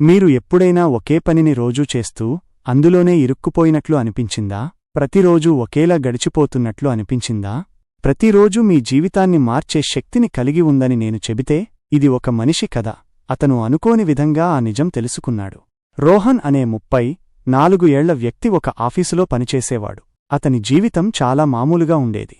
మీరు ఎప్పుడైనా ఒకే పనిని రోజూ చేస్తూ అందులోనే ఇరుక్కుపోయినట్లు అనిపించిందా? ప్రతిరోజూ ఒకేలా గడిచిపోతున్నట్లు అనిపించిందా? ప్రతిరోజూ మీ జీవితాన్ని మార్చే శక్తిని కలిగి ఉందని నేను చెబితే ఇది ఒక మనిషి కథ. అతను అనుకోని విధంగా ఆ నిజం తెలుసుకున్నాడు. రోహన్ అనే ముప్పై నాలుగు ఏళ్ళ వ్యక్తి ఒక ఆఫీసులో పనిచేసేవాడు. అతని జీవితం చాలా మామూలుగా ఉండేది.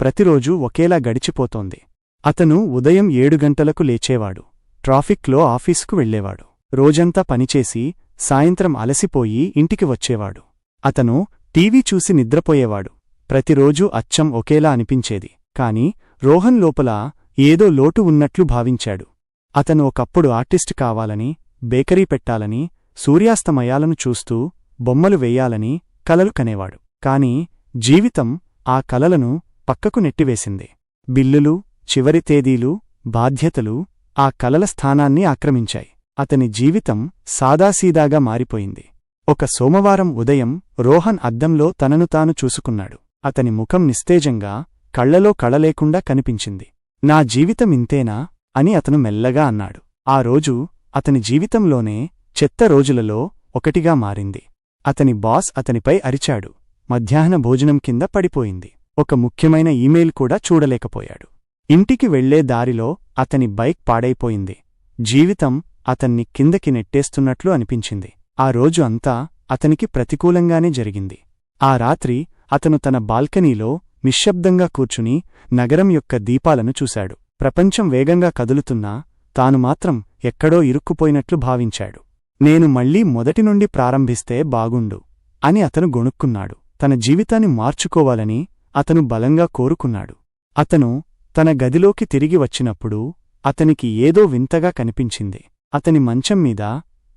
ప్రతిరోజూ ఒకేలా గడిచిపోతోంది. అతను ఉదయం ఏడు గంటలకు లేచేవాడు. ట్రాఫిక్లో ఆఫీసుకు వెళ్ళేవాడు రోజంతా పనిచేసి సాయంత్రం అలసిపోయి ఇంటికి వచ్చేవాడు. అతను టీవీ చూసి నిద్రపోయేవాడు. ప్రతిరోజూ అచ్చం ఒకేలా అనిపించేది. కాని రోహన్ లోపల ఏదో లోటు ఉన్నట్లు భావించాడు. అతను ఒకప్పుడు ఆర్టిస్ట్ కావాలని బేకరీ పెట్టాలని సూర్యాస్తమయాలను చూస్తూ బొమ్మలు వేయాలని కలలు కనేవాడు. కాని జీవితం ఆ కలలను పక్కకు నెట్టివేసింది. బిల్లులు చివరి తేదీలు బాధ్యతలు ఆ కలల స్థానాన్ని ఆక్రమించాయి. అతని జీవితం సాదాసీదాగా మారిపోయింది. ఒక సోమవారం ఉదయం రోహన్ అద్దంలో తనను తాను చూసుకున్నాడు. అతని ముఖం నిస్తేజంగా కళ్ళలో కళలేకుండా కనిపించింది. నా జీవితం ఇంతేనా? అని అతను మెల్లగా అన్నాడు. ఆ రోజు అతని జీవితంలోనే చెత్త రోజులలో ఒకటిగా మారింది. అతని బాస్ అతనిపై అరిచాడు. మధ్యాహ్న భోజనం కింద పడిపోయింది. ఒక ముఖ్యమైన ఈమెయిల్ కూడా చూడలేకపోయాడు. ఇంటికి వెళ్ళే దారిలో అతని బైక్ పాడైపోయింది. జీవితం అతన్ని కిందకి నెట్టేస్తున్నట్లు అనిపించింది. ఆ రోజు అంతా అతనికి ప్రతికూలంగానే జరిగింది. ఆ రాత్రి అతను తన బాల్కనీలో నిశ్శబ్దంగా కూర్చుని నగరం యొక్క దీపాలను చూశాడు. ప్రపంచం వేగంగా కదులుతున్నా తాను మాత్రం ఎక్కడో ఇరుక్కుపోయినట్లు భావించాడు. నేను మళ్ళీ మొదటి నుండి ప్రారంభిస్తే బాగుండు అని అతను గొణుక్కున్నాడు. తన జీవితాన్ని మార్చుకోవాలని అతను బలంగా కోరుకున్నాడు. అతను తన గదిలోకి తిరిగి వచ్చినప్పుడు అతనికి ఏదో వింతగా కనిపించింది. అతని మంచం మీద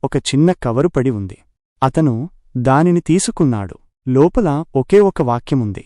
ఒక చిన్న కవరు పడి ఉంది. అతను దానిని తీసుకున్నాడు. లోపల ఒకే ఒక వాక్యముంది.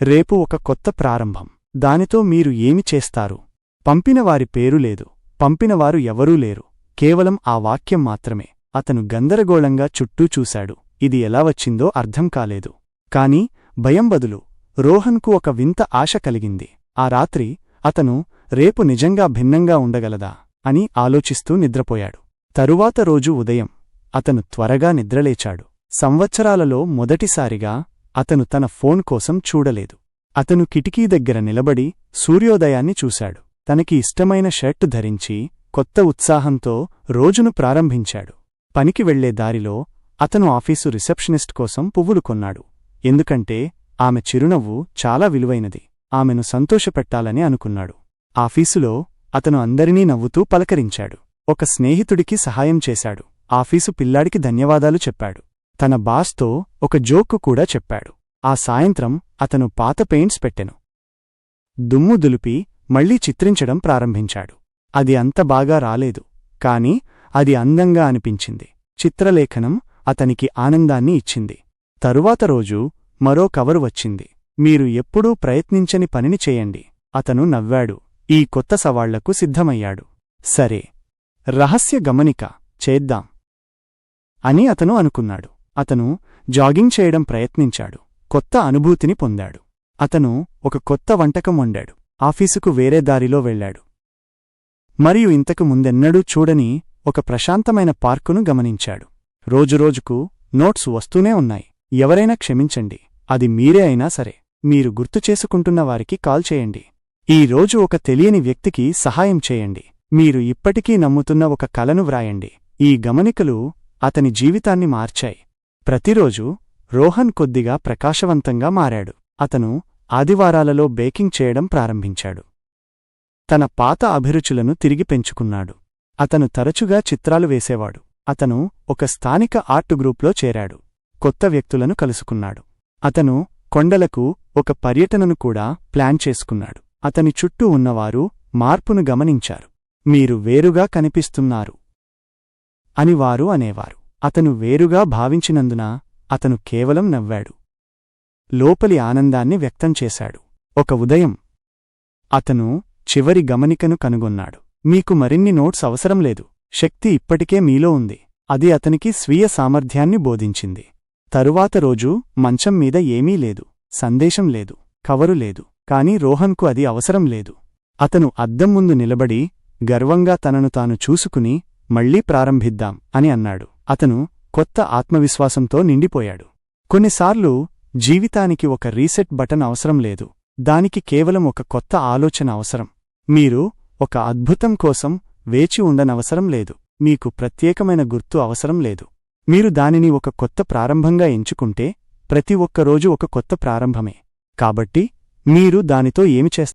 రేపు ఒక కొత్త ప్రారంభం. దానితో మీరు ఏమి చేస్తారు? పంపినవారి పేరు లేదు. పంపినవారు ఎవరూ లేరు. కేవలం ఆ వాక్యం మాత్రమే. అతను గందరగోళంగా చుట్టూ చూశాడు. ఇది ఎలా వచ్చిందో అర్థం కాలేదు. కాని భయం బదులు రోహన్కు ఒక వింత ఆశ కలిగింది. ఆ రాత్రి అతను రేపు నిజంగా భిన్నంగా ఉండగలదా? అని ఆలోచిస్తూ నిద్రపోయాడు. తరువాత రోజు ఉదయం అతను త్వరగా నిద్రలేచాడు. సంవత్సరాలలో మొదటిసారిగా అతను తన ఫోన్ కోసం చూడలేదు. అతను కిటికీ దగ్గర నిలబడి సూర్యోదయాన్ని చూశాడు. తనకి ఇష్టమైన షర్టు ధరించి కొత్త ఉత్సాహంతో రోజును ప్రారంభించాడు. పనికి వెళ్ళే దారిలో అతను ఆఫీసు రిసెప్షనిస్ట్ కోసం పువ్వులు కొన్నాడు. ఎందుకంటే ఆమె చిరునవ్వు చాలా విలువైనది. ఆమెను సంతోషపెట్టాలని అనుకున్నాడు. ఆఫీసులో అతను అందరినీ నవ్వుతూ పలకరించాడు. ఒక స్నేహితుడికి సహాయం చేశాడు. ఆఫీసు పిల్లాడికి ధన్యవాదాలు చెప్పాడు. తన బాస్తో ఒక జోక్కు కూడా చెప్పాడు. ఆ సాయంత్రం అతను పాత పెయింట్స్ పెట్టెను. దుమ్ము దులిపి మళ్ళీ చిత్రించడం ప్రారంభించాడు. అది అంత బాగా రాలేదు కాని అది అందంగా అనిపించింది. చిత్రలేఖనం అతనికి ఆనందాన్ని ఇచ్చింది. తరువాత రోజు మరో కవరు వచ్చింది. మీరు ఎప్పుడూ ప్రయత్నించని పనిని చేయండి. అతను నవ్వాడు. ఈ కొత్త సవాళ్ళకు సిద్ధమయ్యాడు. సరే రహస్య గమనిక చేద్దాం అని అతను అనుకున్నాడు. అతను జాగింగ్ చేయడం ప్రయత్నించాడు. కొత్త అనుభూతిని పొందాడు. అతను ఒక కొత్త వంటకం వండాడు. ఆఫీసుకు వేరే దారిలో వెళ్ళాడు మరియు ఇంతకు ముందెన్నడూ చూడని ఒక ప్రశాంతమైన పార్కును గమనించాడు. రోజురోజుకు నోట్స్ వస్తూనే ఉన్నాయి. ఎవరైనా క్షమించండి అది మీరే అయినా సరే. మీరు గుర్తుచేసుకుంటున్న వారికి కాల్ చేయండి. ఈ రోజు ఒక తెలియని వ్యక్తికి సహాయం చేయండి. మీరు ఇప్పటికీ నమ్ముతున్న ఒక కలను వ్రాయండి. ఈ గమనికలు అతని జీవితాన్ని మార్చాయి. ప్రతిరోజు రోహన్ కొద్దిగా ప్రకాశవంతంగా మారాడు. అతను ఆదివారాలలో బేకింగ్ చేయడం ప్రారంభించాడు. తన పాత అభిరుచులను తిరిగి పెంచుకున్నాడు. అతను తరచుగా చిత్రాలు వేసేవాడు. అతను ఒక స్థానిక ఆర్ట్ గ్రూప్లో చేరాడు. కొత్త వ్యక్తులను కలుసుకున్నాడు. అతను కొండలకు ఒక పర్యటనను కూడా ప్లాన్ చేసుకున్నాడు. అతని చుట్టూ ఉన్నవారు మార్పును గమనించారు. మీరు వేరుగా కనిపిస్తున్నారు అని వారు అనేవారు. అతను వేరుగా భావించినందున అతను కేవలం నవ్వాడు. లోపలి ఆనందాన్ని వ్యక్తం చేశాడు. ఒక ఉదయం అతను చివరి గమనికను కనుగొన్నాడు. మీకు మరిన్ని నోట్స్ అవసరం లేదు. శక్తి ఇప్పటికే మీలో ఉంది. అది అతనికి స్వీయ సామర్థ్యాన్ని బోధించింది. తరువాత రోజు మంచం మీద ఏమీ లేదు. సందేశం లేదు. కవరు లేదు. కాని రోహన్కు అది అవసరం లేదు. అతను అద్దం ముందు నిలబడి గర్వంగా తనను తాను చూసుకుని మళ్ళీ ప్రారంభిద్దాం అని అన్నాడు. అతను కొత్త ఆత్మవిశ్వాసంతో నిండిపోయాడు. కొన్నిసార్లు జీవితానికి ఒక రీసెట్ బటన్ అవసరం లేదు. దానికి కేవలం ఒక కొత్త ఆలోచన అవసరం. మీరు ఒక అద్భుతం కోసం వేచి ఉండనవసరం లేదు. మీకు ప్రత్యేకమైన గుర్తు అవసరం లేదు. మీరు దానిని ఒక కొత్త ప్రారంభంగా ఎంచుకుంటే ప్రతి ఒక్కరోజు ఒక కొత్త ప్రారంభమే. కాబట్టి మీరు దానితో ఏమి చేస్తారు?